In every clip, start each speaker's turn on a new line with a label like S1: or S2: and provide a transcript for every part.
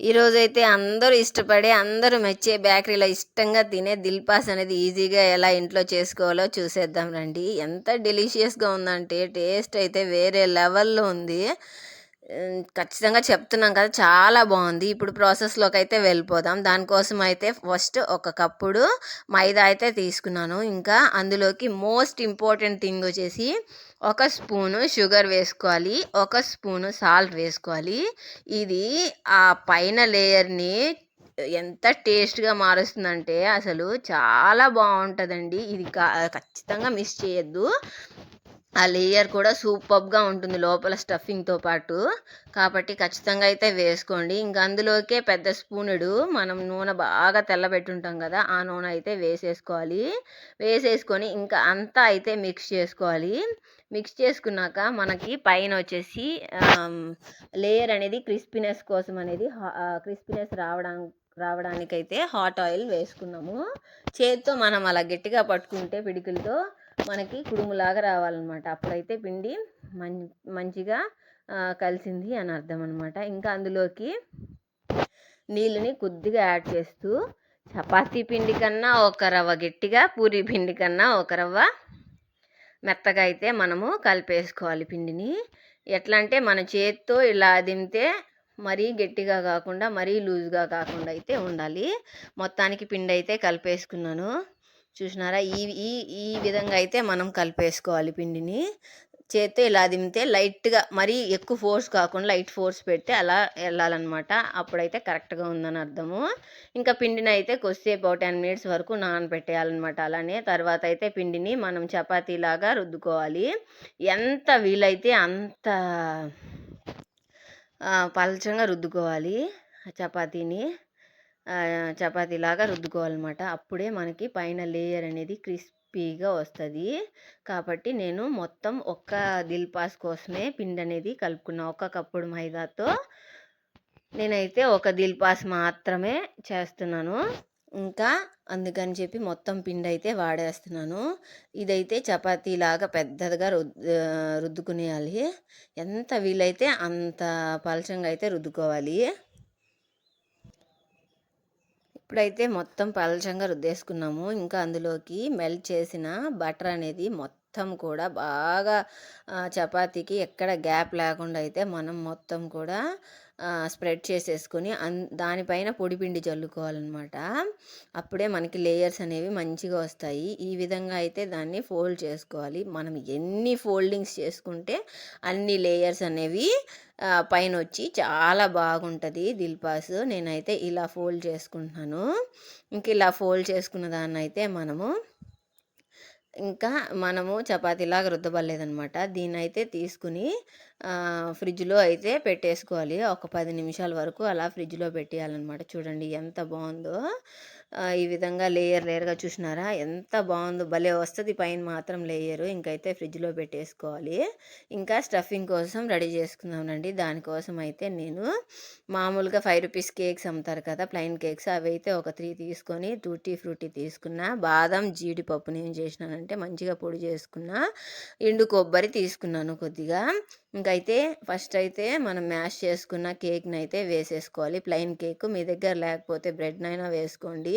S1: ఈరోజైతే అందరూ ఇష్టపడే అందరూ మెచ్చే బేకరీలో ఇష్టంగా తినే దిల్పాస్ అనేది ఈజీగా ఎలా ఇంట్లో చేసుకోవాలో చూసేద్దాం రండి. ఎంత డెలిషియస్గా ఉందంటే టేస్ట్ అయితే వేరే లెవెల్లో ఉంది. ఖచ్చితంగా చెప్తున్నాం కదా చాలా బాగుంది. ఇప్పుడు ప్రాసెస్లోకి అయితే వెళ్ళిపోదాం. దానికోసం అయితే ఫస్ట్ ఒక కప్పుడు మైదా అయితే తీసుకున్నాను. ఇంకా అందులోకి మోస్ట్ ఇంపార్టెంట్ థింగ్ వచ్చేసి ఒక స్పూను షుగర్ వేసుకోవాలి ఒక స్పూను సాల్ట్ వేసుకోవాలి. ఇది ఆ పైన లేయర్ని ఎంత టేస్ట్గా మారుస్తుందంటే అసలు చాలా బాగుంటుందండి. ఇది ఖచ్చితంగా మిస్ చేయొద్దు. ఆ లేయర్ కూడా సూపర్గా ఉంటుంది లోపల స్టఫింగ్తో పాటు. కాబట్టి ఖచ్చితంగా అయితే వేసుకోండి. ఇంకా అందులోకే పెద్ద స్పూనుడు మనం నూనె బాగా తెల్లబెట్టుంటాం కదా ఆ నూనె అయితే వేసేసుకోవాలి. వేసేసుకొని ఇంకా అంతా అయితే మిక్స్ చేసుకోవాలి. మిక్స్ చేసుకున్నాక మనకి పైన వచ్చేసి లేయర్ అనేది క్రిస్పీనెస్ కోసం అనేది క్రిస్పీనెస్ రావడానికి రావడానికైతే హాట్ ఆయిల్ వేసుకున్నాము. చేత్తో మనం అలా గట్టిగా పట్టుకుంటే పిడికిలతో మనకి కుడుములాగా రావాలన్నమాట. అప్పుడైతే పిండి మం మంచిగా కలిసింది అని అర్థం అనమాట ఇంకా అందులోకి నీళ్ళని కొద్దిగా యాడ్ చేస్తూ చపాతీ పిండి కన్నా ఒక రవ్వ గట్టిగా పూరి పిండి కన్నా ఒక రవ్వ మెత్తగా అయితే మనము కలిపేసుకోవాలి పిండిని. ఎట్లా అంటే మన చేత్తో ఇలా దింతే మరీ గట్టిగా కాకుండా మరీ లూజ్గా కాకుండా అయితే ఉండాలి. మొత్తానికి పిండి అయితే కలిపేసుకున్నాను. చూసినారా? ఈ ఈ ఈ విధంగా అయితే మనం కలిపేసుకోవాలి పిండిని. చేత్తో ఇలా దింపితే లైట్గా మరీ ఎక్కువ ఫోర్స్ కాకుండా లైట్ ఫోర్స్ పెడితే అలా వెళ్ళాలన్నమాట. అప్పుడైతే కరెక్ట్గా ఉందని అర్థము. ఇంకా పిండిని అయితే కొద్దిసేపు ఒక టెన్ మినిట్స్ వరకు నానబెట్టేయాలన్నమాట అలానే. తర్వాత అయితే పిండిని మనం చపాతీలాగా రుద్దుకోవాలి. ఎంత వీలైతే అంత పలచంగా రుద్దుకోవాలి ఆ చపాతీని. చపాతీలాగా రుద్దుకోవాలన్నమాట. అప్పుడే మనకి పైన లేయర్ అనేది క్రిస్పీగా వస్తుంది. కాబట్టి నేను మొత్తం ఒక్క దిల్ పాస్ కోసమే పిండి అనేది కలుపుకున్నా. ఒక కప్పుడు మైదాతో నేనైతే ఒక దిల్పాస్ మాత్రమే చేస్తున్నాను. ఇంకా అందుకని చెప్పి మొత్తం పిండి అయితే వాడేస్తున్నాను. ఇదైతే చపాతీలాగా పెద్దదిగా రుద్దు రుద్దుకునేయాలి. ఎంత వీలైతే అంత పలచంగా అయితే రుద్దుకోవాలి. ఇప్పుడైతే మొత్తం పలచంగా రుద్దేసుకున్నాము. ఇంకా అందులోకి మెల్ట్ చేసిన బటర్ అనేది మొత్తం కూడా బాగా చపాతీకి ఎక్కడ గ్యాప్ లేకుండా అయితే మనం మొత్తం కూడా స్ప్రెడ్ చేసేసుకొని అన్ దానిపైన పొడిపిండి చల్లుకోవాలన్నమాట. అప్పుడే మనకి లేయర్స్ అనేవి మంచిగా వస్తాయి. ఈ విధంగా అయితే దాన్ని ఫోల్డ్ చేసుకోవాలి. మనం ఎన్ని ఫోల్డింగ్స్ చేసుకుంటే అన్ని లేయర్స్ అనేవి పైన వచ్చి చాలా బాగుంటుంది దిల్పాస్. నేనైతే ఇలా ఫోల్డ్ చేసుకుంటున్నాను. ఇంక ఇలా ఫోల్డ్ చేసుకున్న దాన్ని అయితే మనము ఇంకా మనము చపాతీలాగా రుద్దబడలేదనమాట దీన్ని అయితే తీసుకుని ఫ్రిడ్జ్లో అయితే పెట్టేసుకోవాలి. ఒక పది నిమిషాల వరకు అలా ఫ్రిడ్జ్లో పెట్టేయాలన్నమాట. చూడండి ఎంత బాగుందో. ఈ విధంగా లేయర్ లేయర్గా చూసినారా? ఎంత బాగుందో. భలే వస్తుంది పైన మాత్రం లేయరు. ఇంకైతే ఫ్రిడ్జ్లో పెట్టేసుకోవాలి. ఇంకా స్టఫింగ్ కోసం రెడీ చేసుకుందామండి దానికోసం అయితే నేను మామూలుగా ఫైవ్ రూపీస్ కేక్స్ అమ్ముతారు కదా ప్లెయిన్ కేక్స్ అవి అయితే ఒక త్రీ తీసుకొని టూటీ ఫ్రూటీ తీసుకున్న బాదం జీడిపప్పుని ఏం చేసినానంటే మంచిగా పొడి చేసుకున్న ఎండు కొబ్బరి తీసుకున్నాను కొద్దిగా. ఇంకైతే ఫస్ట్ అయితే మనం మ్యాష్ చేసుకున్న కేక్ని అయితే వేసేసుకోవాలి. ప్లెయిన్ కేక్ మీ దగ్గర లేకపోతే బ్రెడ్నైనా వేసుకోండి.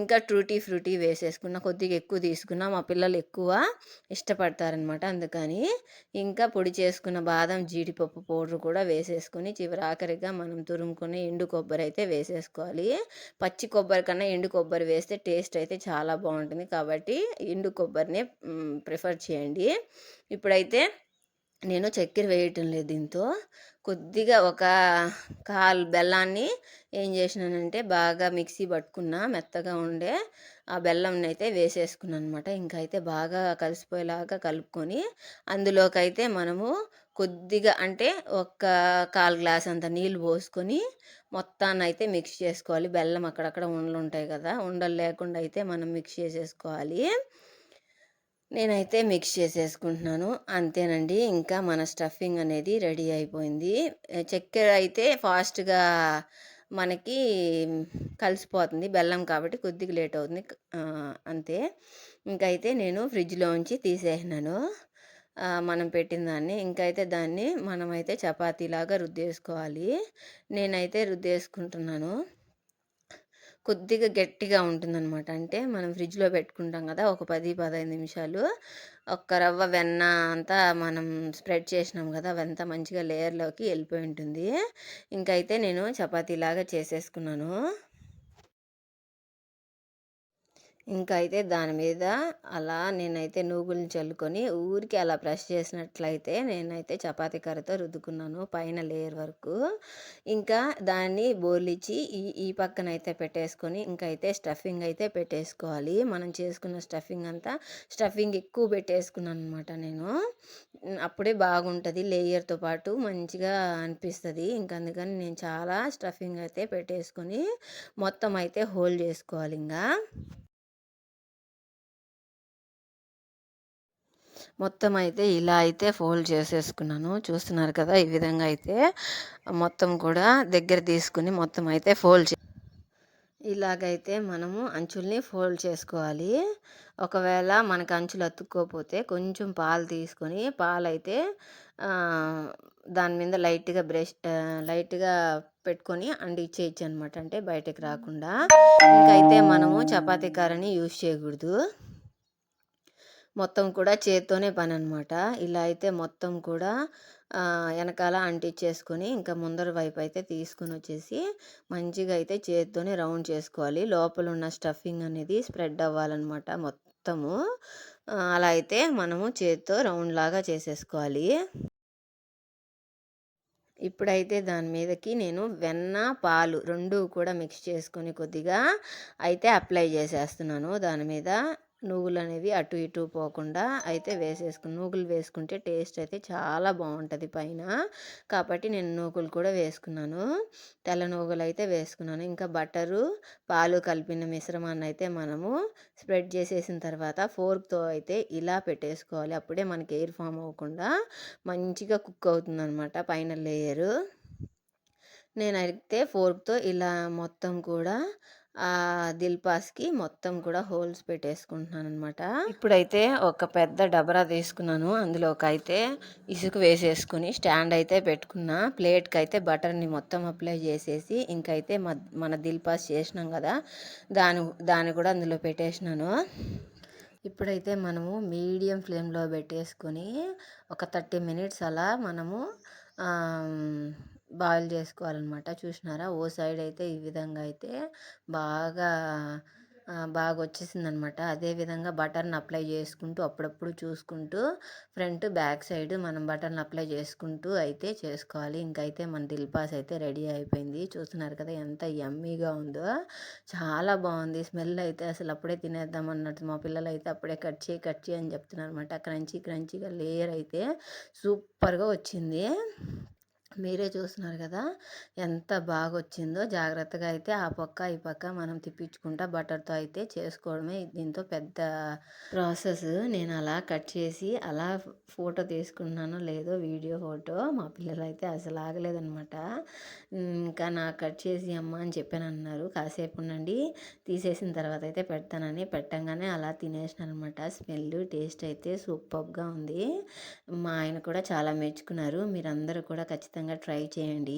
S1: ఇంకా ట్రూటీ ఫ్రూటీ వేసేసుకున్న కొద్దిగా ఎక్కువ తీసుకున్న మా పిల్లలు ఎక్కువ ఇష్టపడతారనమాట అందుకని. ఇంకా పొడి చేసుకున్న బాదం జీడిపప్పు పౌడర్ కూడా వేసేసుకొని చివరి ఆఖరిగా మనం తురుముకుని ఎండు కొబ్బరి అయితే వేసేసుకోవాలి. పచ్చి కొబ్బరి కన్నా ఎండు కొబ్బరి వేస్తే టేస్ట్ అయితే చాలా బాగుంటుంది కాబట్టి ఎండు కొబ్బరినే ప్రిఫర్ చేయండి. ఇప్పుడైతే నేను చక్కెర వేయటం లేదు దీంతో. కొద్దిగా ఒక కాల్ బెల్లాన్ని ఏం చేసినానంటే బాగా మిక్సీ పట్టుకున్న మెత్తగా ఉండే ఆ బెల్లంని అయితే వేసేసుకున్నాను అనమాట ఇంకా అయితే బాగా కలిసిపోయేలాగా కలుపుకొని అందులోకైతే మనము కొద్దిగా అంటే ఒక కాల్ గ్లాస్ అంత నీళ్ళు పోసుకొని మొత్తాన్ని అయితే మిక్స్ చేసుకోవాలి. బెల్లం అక్కడక్కడ ఉండలు ఉంటాయి కదా ఉండలు లేకుండా అయితే మనం మిక్స్ చేసేసుకోవాలి. నేనైతే మిక్స్ చేసేసుకుంటున్నాను. అంతేనండి. ఇంకా మన స్టఫింగ్ అనేది రెడీ అయిపోయింది. చక్కెర అయితే ఫాస్ట్గా మనకి కలిసిపోతుంది. బెల్లం కాబట్టి కొద్దిగా లేట్ అవుతుంది. అంతే. ఇంకైతే నేను ఫ్రిడ్జ్లో ఉంచి తీసేసినాను. మనం పెట్టిన దాన్ని. ఇంకైతే అయితే దాన్ని మనమైతే చపాతీలాగా రుద్దేసుకోవాలి. నేనైతే రుద్దేసుకుంటున్నాను. కొద్దిగా గట్టిగా ఉంటుందన్నమాట. అంటే మనం ఫ్రిడ్జ్లో పెట్టుకుంటాం కదా ఒక పది పదహైదు నిమిషాలు. ఒక్క రవ్వ వెన్న అంతా మనం స్ప్రెడ్ చేసినాం కదా అవంతా మంచిగా లేయర్లోకి వెళ్ళిపోయి ఉంటుంది. ఇంకైతే నేను చపాతీలాగా చేసేసుకున్నాను. ఇంకా అయితే దాని మీద అలా నేనైతే నూగుల్ని చల్లుకొని ఊరికి అలా ప్రెస్ చేసినట్లయితే నేనైతే చపాతీ కర్రతో రుద్దుకున్నాను పైన లేయర్ వరకు. ఇంకా దాన్ని బోలిచి ఈ ఈ పక్కన అయితే పెట్టేసుకొని ఇంకా అయితే స్టఫింగ్ అయితే పెట్టేసుకోవాలి. మనం చేసుకున్న స్టఫింగ్ అంతా స్టఫింగ్ ఎక్కువ పెట్టేసుకున్నాను అనమాట నేను. అప్పుడే బాగుంటుంది లేయర్తో పాటు మంచిగా అనిపిస్తుంది. ఇంకా అందుకని నేను చాలా స్టఫింగ్ అయితే పెట్టేసుకొని మొత్తం అయితే హోల్డ్ చేసుకోవాలి ఇంకా మొత్తం అయితే ఇలా అయితే ఫోల్డ్ చేసేసుకున్నాను. చూస్తున్నారు కదా ఈ విధంగా అయితే మొత్తం కూడా దగ్గర తీసుకుని మొత్తం అయితే ఫోల్డ్ చే ఇలాగైతే మనము అంచుల్ని ఫోల్డ్ చేసుకోవాలి. ఒకవేళ మనకు అంచులు అతుక్కోపోతే కొంచెం పాలు తీసుకొని పాలు అయితే దాని మీద లైట్గా బ్రష్ లైట్గా పెట్టుకొని అంటించేయచ్చు అనమాట అంటే బయటకు రాకుండా. ఇంకైతే మనము చపాతీ కారని యూజ్ చేయకూడదు. మొత్తం కూడా చేత్తోనే పని అనమాట ఇలా అయితే మొత్తం కూడా వెనకాల అంటించేసుకొని ఇంకా ముందర వైపు అయితే తీసుకొని వచ్చేసి మంచిగా అయితే చేత్తోనే రౌండ్ చేసుకోవాలి. లోపల ఉన్న స్టఫింగ్ అనేది స్ప్రెడ్ అవ్వాలన్నమాట మొత్తము. అలా అయితే మనము చేత్తో రౌండ్ లాగా చేసేసుకోవాలి. ఇప్పుడైతే దాని మీదకి నేను వెన్న పాలు రెండు కూడా మిక్స్ చేసుకొని కొద్దిగా అయితే అప్లై చేసేస్తున్నాను. దాని మీద నువ్వులు అనేవి అటు ఇటు పోకుండా అయితే వేసేసుకుని నూగులు వేసుకుంటే టేస్ట్ అయితే చాలా బాగుంటుంది పైన. కాబట్టి నేను నూగులు కూడా వేసుకున్నాను. తెల్ల నూగులు అయితే వేసుకున్నాను. ఇంకా బటరు పాలు కలిపిన మిశ్రమాన్ని అయితే మనము స్ప్రెడ్ చేసేసిన తర్వాత ఫోర్క్తో అయితే ఇలా పెట్టేసుకోవాలి. అప్పుడే మనకి ఎయిర్ ఫామ్ అవ్వకుండా మంచిగా కుక్ అవుతుంది అనమాట పైన లేయరు. నేనైతే ఫోర్క్తో ఇలా మొత్తం కూడా దిల్పాస్కి మొత్తం కూడా హోల్స్ పెట్టేసుకుంటున్నాను అనమాట ఇప్పుడైతే ఒక పెద్ద డబరా తీసుకున్నాను. అందులోకి అయితే ఇసుక వేసేసుకుని స్టాండ్ అయితే పెట్టుకున్నా. ప్లేట్కి అయితే బటర్ని మొత్తం అప్లై చేసేసి ఇంకైతే మన దిల్పాస్ చేసినాం కదా దాని దాన్ని కూడా అందులో పెట్టేసినాను. ఇప్పుడైతే మనము మీడియం ఫ్లేమ్లో పెట్టేసుకొని ఒక థర్టీ మినిట్స్ అలా మనము బాయిల్ చేసుకోవాలన్నమాట. చూసినారా? ఓ సైడ్ అయితే ఈ విధంగా అయితే బాగా బాగా వచ్చేసిందనమాట అదేవిధంగా బటర్ని అప్లై చేసుకుంటూ అప్పుడప్పుడు చూసుకుంటూ ఫ్రంట్ బ్యాక్ సైడ్ మనం బటర్ని అప్లై చేసుకుంటూ అయితే చేసుకోవాలి. ఇంకైతే మన దిల్పాస్ అయితే రెడీ అయిపోయింది. చూస్తున్నారు కదా ఎంత యమ్మీగా ఉందో. చాలా బాగుంది. స్మెల్ అయితే అసలు అప్పుడే తినేద్దాం అన్నట్టు మా పిల్లలు అయితే అప్పుడే కట్ చేయి కట్ చేయి అని చెప్తున్నారు అనమాట క్రంచీ క్రంచీగా లేయర్ అయితే సూపర్గా వచ్చింది. మీరే చూస్తున్నారు కదా! ఎంత బాగా వచ్చిందో జాగ్రత్తగా అయితే ఆ పక్క ఈ పక్క మనం తిప్పించుకుంటా బటర్తో అయితే చేసుకోవడమే. దీంతో పెద్ద ప్రాసెస్. నేను అలా కట్ చేసి అలా ఫోటో తీసుకున్నానో లేదో వీడియో ఫోటో మా పిల్లలు అయితే అసలు ఆగలేదనమాట. ఇంకా నాకు కట్ చేసి అమ్మ అని చెప్పాను అన్నారు కాసేపు ఉండండి తీసేసిన తర్వాత అయితే పెడతానని పెట్టంగానే అలా తినేసిన అనమాట స్మెల్ టేస్ట్ అయితే సూపర్గా ఉంది. మా ఆయన కూడా చాలా మెచ్చుకున్నారు. మీరందరూ కూడా ఖచ్చితంగా ఖచ్చితంగా ట్రై చేయండి.